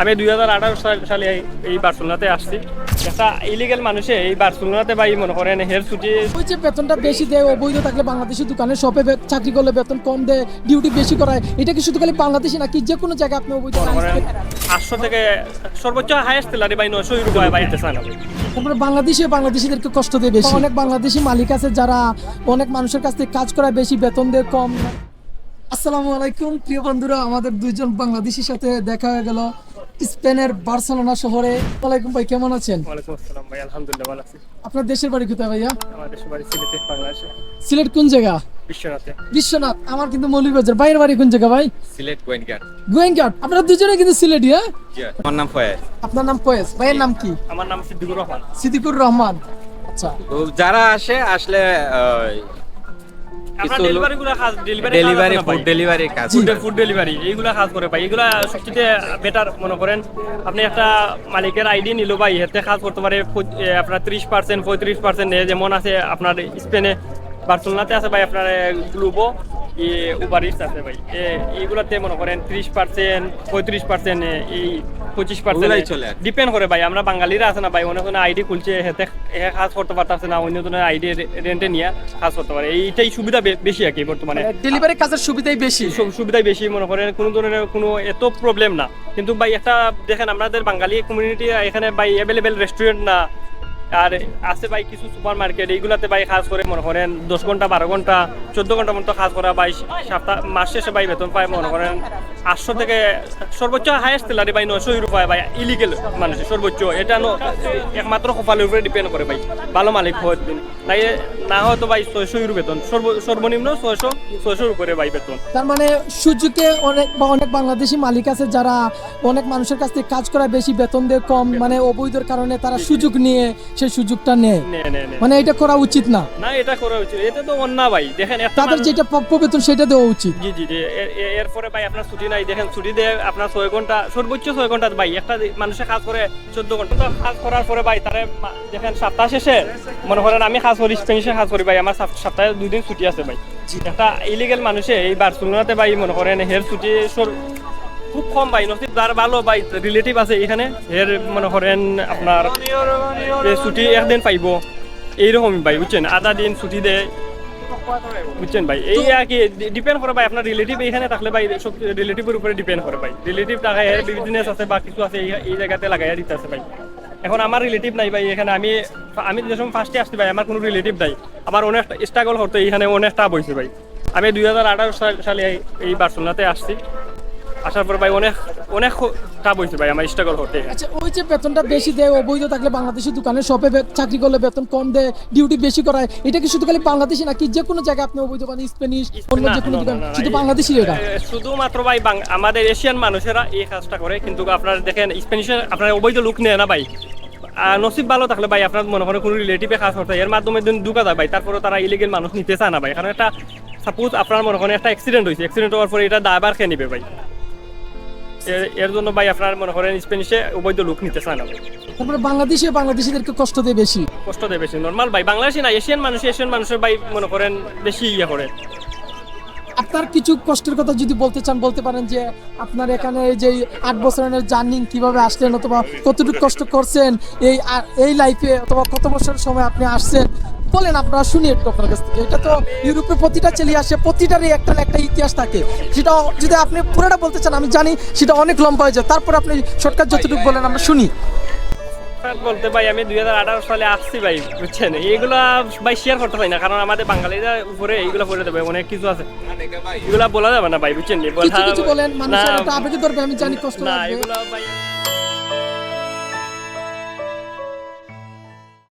আমি দুই হাজার আঠারো সালে এই- এই বার্সেলোনাতে আসছি। একটা ইলিগেল মানুষে এই বার্সেলোনাতে ভাই মনে করেন হের ছুটি ওই যে বেতনটা বেশি দেয় অবৈধ থাকলে বাংলাদেশের দোকানে শপে চাকরি করলে বেতন কম দেয় ডিউটি বেশি করায় এটা কি শুধু খালি বাংলাদেশি নাকি যে কোনো জায়গায় আপনি অবৈধ? আটশো থেকে সর্বোচ্চ হাইয়েস্ট স্যালারি ভাই নয়শো ইউরো ভাই চান তারপরে বাংলাদেশে বাংলাদেশিদেরকে কষ্ট দেয় বেশি। অনেক বাংলাদেশি মালিক আছে যারা অনেক মানুষের কাছ থেকে কাজ করায় বেশি বেতন দেয় কম। আসসালামু আলাইকুম। প্রিয় বন্ধুরা আমাদের দুইজন বাংলাদেশির সাথে দেখা হয়ে গেল। স্পেনের বার্সেলোনা শহরে। ওয়ালাইকুম ভাই কেমন আছেন? ওয়ালাইকুম আসসালাম ভাই আলহামদুলিল্লাহ ভালো আছি। আপনার দেশের বাড়ি কোথায় ভাইয়া? আমাদের সবাই সিলেটে বাংলাদেশে। সিলেট কোন জায়গা? বিশ্বনাথে। বিশ্বনাথ আমার কিন্তু মৌলভীবাজার। বাইরের বাড়ি কোন জায়গা ভাই? সিলেট গোয়েনঘাট। গোয়েঙ্গাট আপনারা দুজনে কিন্তু সিলেটি হ্যাঁ? জি আমার নাম ফয়েজ। আপনার নাম পয়েস ভাইয়ের নাম কি? আমার নাম সিদ্দিকুর রহমান। সিদ্দিকুর রহমান। আচ্ছা। তো যারা আসে আসলে আপনার ডেলিভারি গুলো কাজ ডেলিভারি ডেলিভারি ফুড ডেলিভারি কাজ ফুড ডেলিভারি এইগুলা কাজ করে ভাই। এগুলা সবচেয়ে বেটার মনে করেন। আপনি একটা মালিকের আইডি নিল ভাই এতে কাজ করতে পারে আপনার ত্রিশ পার্সেন্ট পঁয়ত্রিশ পার্সেন্ট যেমন আছে আপনার স্পেনে বার্সেলোনাতে আছে ভাই আপনার গ্লুবো উবার ইটস আছে ভাই। এইগুলাতে মনে করেন ত্রিশ পার্সেন্ট পঁয়ত্রিশ পার্সেন্ট এই পঁচিশ পার্সেন্ট চলে ডিপেন্ড করে ভাই আমরা বাঙালিরা আছে না ভাই অনেক আইডি খুলছে হেতে কাজ করতে পারতেছে না অন্য জনের আইডি রেন্টে নিয়ে কাজ করতে পারে। এইটাই সুবিধা বে- বেশি আর কি বর্তমানে। ডেলিভারি কাজের সুবিধাই বেশি। সুবিধাই বেশি মনে করেন কোনো ধরনের কোনো এত প্রবলেম না। কিন্তু ভাই একটা দেখেন আমাদের বাঙালি কমিউনিটি এখানে ভাই অ্যাভেলেবেল রেস্টুরেন্ট না। আর আছে ভাই কিছু সুপার মার্কেট এইগুলাতে ভাই কাজ করে মনে করেন দশ ঘণ্টা বারো ঘণ্টা চোদ্দ ঘণ্টা মতো কাজ করা ভাই সপ্তাহ মাস শেষে ভাই বেতন পায় মনে করেন আটশো থেকে সর্বোচ্চ হায়েস্ট স্যালারি ভাই নয়শো ইউরো পায় ভাই ইলিগেল মানুষের সর্বোচ্চ এটা ন- একমাত্র কপালের উপরে ডিপেন্ড করে ভাই ভালো মালিক হয় তাই না হয়তো ভাই ছয়শো ইউরো বেতন সর্ব- সর্বনিম্ন ছয়শো ছয়শোর উপরে ভাই বেতন। তার মানে সুযোগে অনেক বা অনেক বাংলাদেশি মালিক আছে যারা অনেক মানুষের কাছ থেকে কাজ করা বেশি বেতন দেয় কম মানে অবৈধর কারণে তারা সুযোগ নিয়ে সেই সুযোগটা নেয় মানে এটা করা উচিত না। না এটা করা উচিত। এটা তো অন্যায় ভাই দেখেন একটা তাদের যেটা প্রাপ্য বেতন সেটা দেওয়া উচিত। জি জি জি। এর- এর- এরপরে ভাই আপনার ছুটি নাই দেখেন ছুটি দিয়ে আপনার ছয় ঘণ্টা সর্বোচ্চ ছয় ঘণ্টা ভাই একটা মানুষে কাজ করে চোদ্দ ঘণ্টা। তো কাজ করার পরে ভাই তারে মা- দেখেন সপ্তাহ শেষে মনে করেন আমি কাজ করি স্পেনিশে কাজ করি ভাই আমার সপ্তাহে দুই দিন ছুটি আছে ভাই। একটা ইলিগেল মানুষে এই বার্সেলোনাতে ভাই মনে করেন হের ছুটি খুব কম ভাই, নসিব যার ভালো ভাই রিলেটিভ আছে এখানে। এর মনে করেন আপনার ছুটি একদিন পাইব। এইরকমই ভাই, বুঝছেন? আধা দিন ছুটি দেয় বুঝছেন ভাই? এই আর কি ডিপেন্ড করে ভাই, আপনার রিলেটিভ এখানে থাকলে ভাই, সব রিলেটিভের উপরে ডিপেন্ড করে ভাই। রিলেটিভ টাকা এর বিজনেস আছে বা কিছু আছে, এই- জায়গাতে লাগাইয়া দিতে আছে ভাই। এখন আমার রিলেটিভ নাই ভাই, এখানে আমি আমি যে সময় ফার্স্টে আসছি ভাই, আমার কোনো রিলেটিভ নাই। আমার অনেক স্ট্রাগল হতো এখানে অনেক টাপ হয়েছে ভাই। আমি দুই হাজার আঠারো সালে এই বার্সেলোনাতে আসছি। আসার পর ভাই অনেক অনেক টাপ হয়েছে ভাই আমার স্ট্রাগল হতে। আচ্ছা ওই যে বেতনটা বেশি দেয় অবৈধ থাকলে বাংলাদেশি দোকানে শপে চাকরি করলে বেতন কম দেয় ডিউটি বেশি করায় এটা কি শুধু খালি বাংলাদেশি নাকি যে কোনো জায়গায় আপনি অবৈধ মানে স্পেনিশ অন্য যে কোনো দোকান শুধু বাংলাদেশি এটা? শুধুমাত্র ভাই আমাদের এশিয়ান মানুষেরা এই কাজটা করে কিন্তু আপনার দেখেন স্পেনিশের আপনার অবৈধ লোক নেয় না ভাই। নসিব ভালো থাকলে ভাই আপনার মনে করেন কোনো রিলেটিভে কাজ করতে এর মাধ্যমে ঢুকা যায় ভাই তারপরে তারা ইলিগেল মানুষ নিতে চায় না ভাই। কারণ একটা সাপোজ আপনার মনে করেন একটা অ্যাক্সিডেন্ট হয়েছে অ্যাক্সিডেন্ট হওয়ার পরে এটা দায়বার খেয়ে নিবে ভাই। এর- জন্য ভাই আপনার মনে করেন স্পেনিশে অবৈধ লোক নিতে চায় না তারপরে বাংলাদেশে বাংলাদেশিদেরকে কষ্ট দেয় বেশি। কষ্ট দেয় বেশি নর্মাল ভাই। বাংলাদেশি না এশিয়ান মানুষ এশিয়ান মানুষের ভাই মনে করেন বেশি ইয়ে করে। আপনার কিছু কষ্টের কথা যদি বলতে চান বলতে পারেন যে আপনার এখানে যে আট বছরের জার্নিং কীভাবে আসলেন অথবা কতটুকু কষ্ট করছেন এই এই লাইফে অথবা কত বছর সময় আপনি আসছেন বলেন আপনারা শুনি একটু আপনার কাছ থেকে। এটা তো ইউরোপে প্রতিটা ছেলে আসে প্রতিটারই একটা না একটা ইতিহাস থাকে। সেটা যদি আপনি পুরোটা বলতে চান আমি জানি সেটা অনেক লম্বা হয়ে যায়। তারপর আপনি শর্টকাট যতটুকু বলেন আমরা শুনি। বলতে ভাই আমি দুই হাজার আঠারো সালে আসছি ভাই বুঝছেন? এইগুলা ভাই শেয়ার করতে পারি না কারণ আমাদের বাঙালিরা উপরে এইগুলা করে দেবে অনেক কিছু আছে। এগুলা বলা যাবে না ভাই বুঝছেন? নি? কিছু বলা- কিছু বলেন মানুষের না, একটা আবেগে ধরবে আমি জানি কষ্ট না এগুলা ভাই